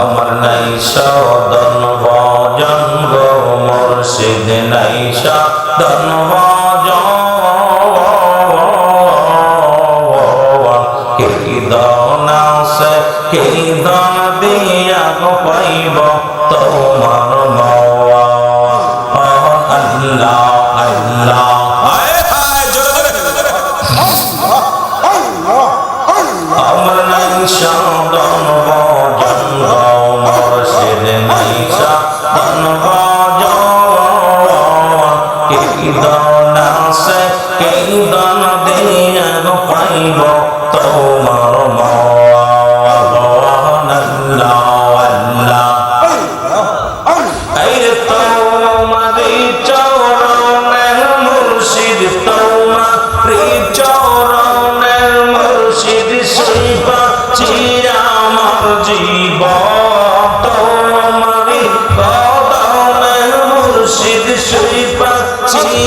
আমার নাই সদন ভজন গো মুর্শিদ নাই সদন ভজন কি দন সে কি দন দিয়া পাইব তোমার মাওয়া ধন্যবাদ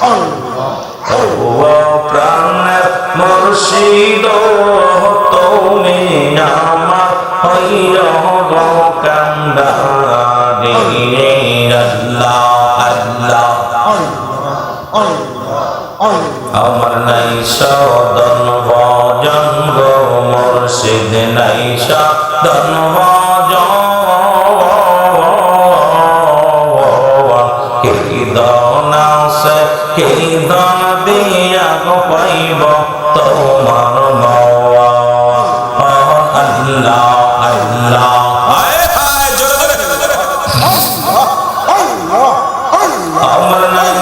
ও প্রাণের মুর্শিদ তুমি আমার হইয়া আমার নাই সদন ভজন গো মুর্শিদ নাই সদন ভজন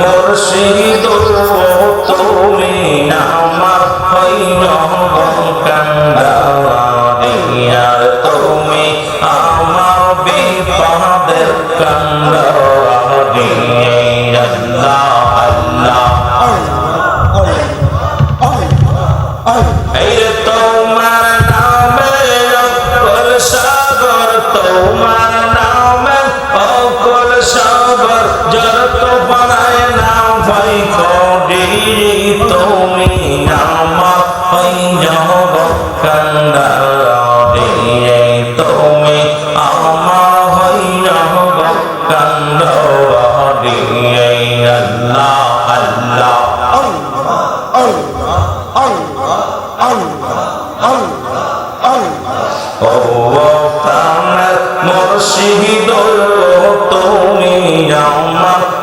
মুর্শিদ তুমি আমার হইল আর তুমি আমার বিপদের কান্দ আল্লাহ আল্লাহ।